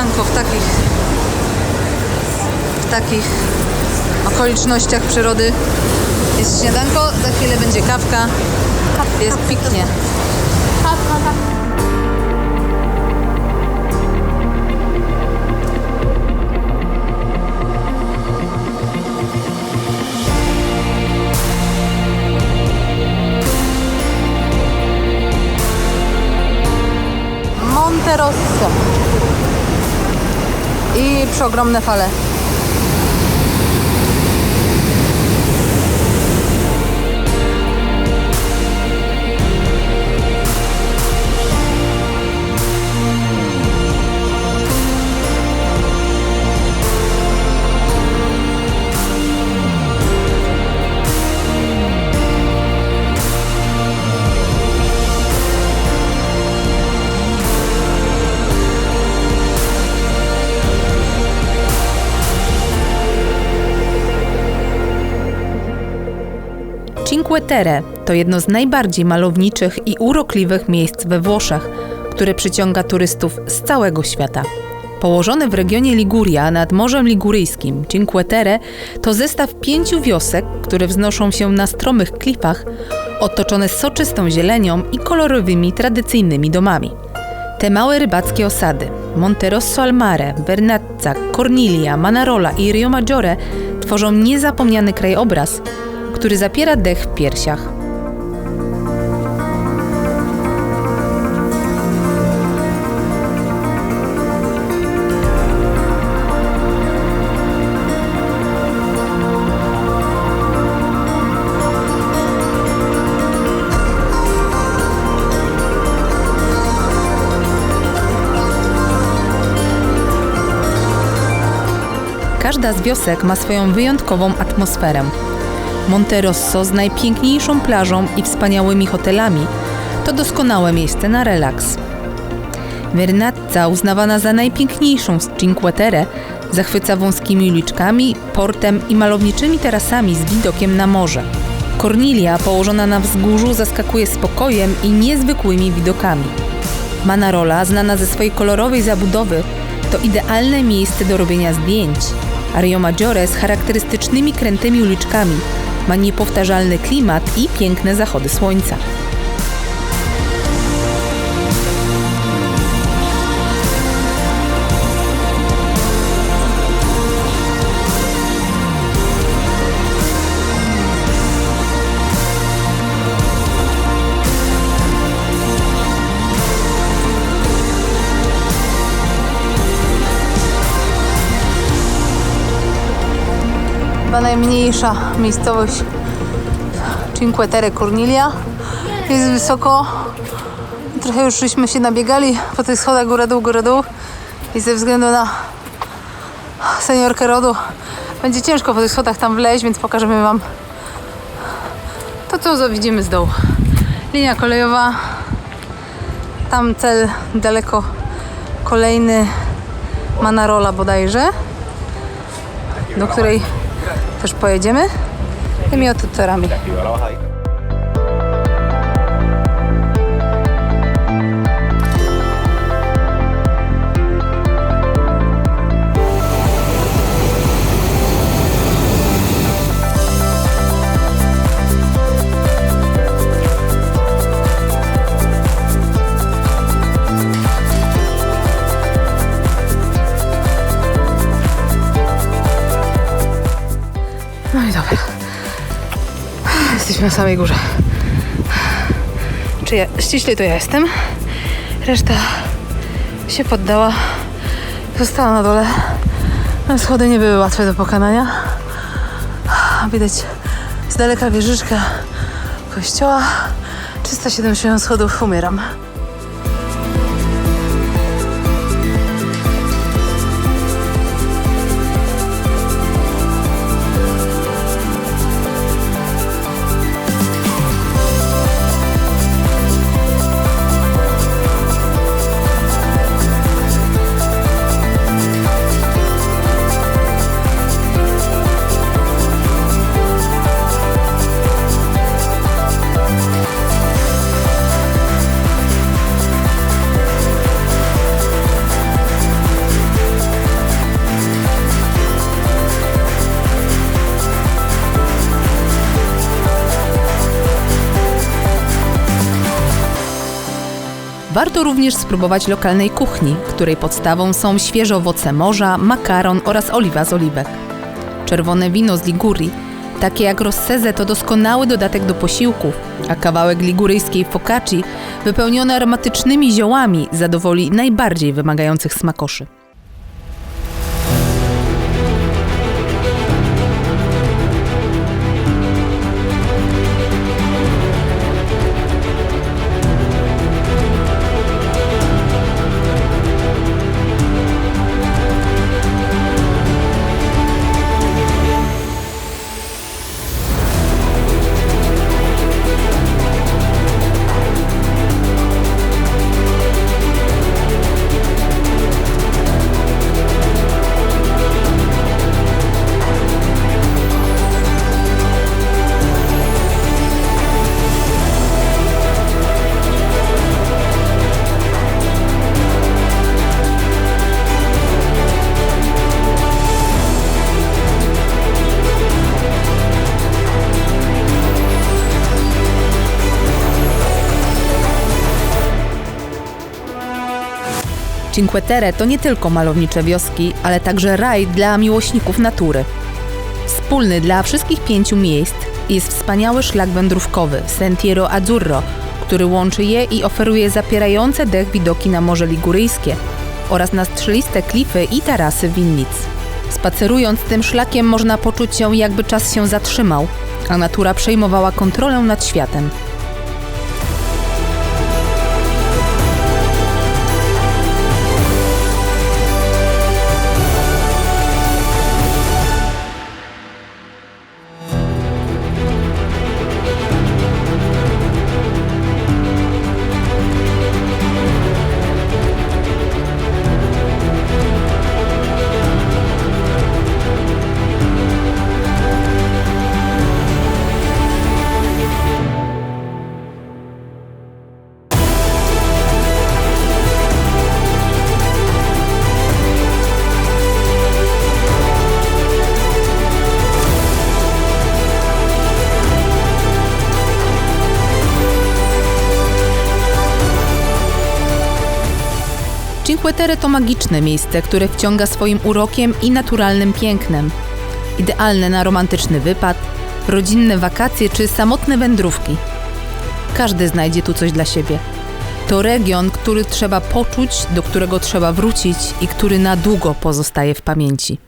śniadanko w takich w takich okolicznościach przyrody. Jest śniadanko, za chwilę będzie kawka. Jest piknie. Monte Rosso. I przeogromne fale. Cinque to jedno z najbardziej malowniczych i urokliwych miejsc we Włoszech, które przyciąga turystów z całego świata. Położone w regionie Liguria nad Morzem Liguryjskim, Cinque Terre to zestaw pięciu wiosek, które wznoszą się na stromych klifach, otoczone soczystą zielenią i kolorowymi tradycyjnymi domami. Te małe rybackie osady Monterosso al Mare, Vernazza, Corniglia, Manarola i Rio Maggiore tworzą niezapomniany krajobraz, który zapiera dech w piersiach. Każda z wiosek ma swoją wyjątkową atmosferę. Monterosso z najpiękniejszą plażą i wspaniałymi hotelami to doskonałe miejsce na relaks. Vernazza, uznawana za najpiękniejszą z Cinque Terre, zachwyca wąskimi uliczkami, portem i malowniczymi tarasami z widokiem na morze. Corniglia, położona na wzgórzu, zaskakuje spokojem i niezwykłymi widokami. Manarola, znana ze swojej kolorowej zabudowy, to idealne miejsce do robienia zdjęć, a Rio Maggiore z charakterystycznymi krętymi uliczkami ma niepowtarzalny klimat i piękne zachody słońca. Najmniejsza miejscowość Cinque Terre Corniglia. Jest wysoko. Trochę już żeśmy się nabiegali po tych schodach górę dół, górę dół. I ze względu na seniorkę rodu będzie ciężko po tych schodach tam wleźć, więc pokażemy Wam to, co widzimy z dołu. Linia kolejowa. Tam cel daleko kolejny Manarola bodajże, do której też pojedziemy? Tymi oto Na samej górze. Czy ja, to ja jestem. Reszta się poddała. Została na dole. No, schody nie były łatwe do pokonania. Widać z daleka wieżyczka kościoła. 370 schodów umieram. Warto również spróbować lokalnej kuchni, której podstawą są świeże owoce morza, makaron oraz oliwa z oliwek. Czerwone wino z Ligurii, takie jak Rossese, to doskonały dodatek do posiłków, a kawałek liguryjskiej focacci, wypełniony aromatycznymi ziołami, zadowoli najbardziej wymagających smakoszy. Cinque Terre to nie tylko malownicze wioski, ale także raj dla miłośników natury. Wspólny dla wszystkich pięciu miejsc jest wspaniały szlak wędrówkowy Sentiero Azzurro, który łączy je i oferuje zapierające dech widoki na Morze Liguryjskie oraz na strzeliste klify i tarasy winnic. Spacerując tym szlakiem można poczuć się jakby czas się zatrzymał, a natura przejmowała kontrolę nad światem. Cinque Terre to magiczne miejsce, które wciąga swoim urokiem i naturalnym pięknem. Idealne na romantyczny wypad, rodzinne wakacje czy samotne wędrówki. Każdy znajdzie tu coś dla siebie. To region, który trzeba poczuć, do którego trzeba wrócić i który na długo pozostaje w pamięci.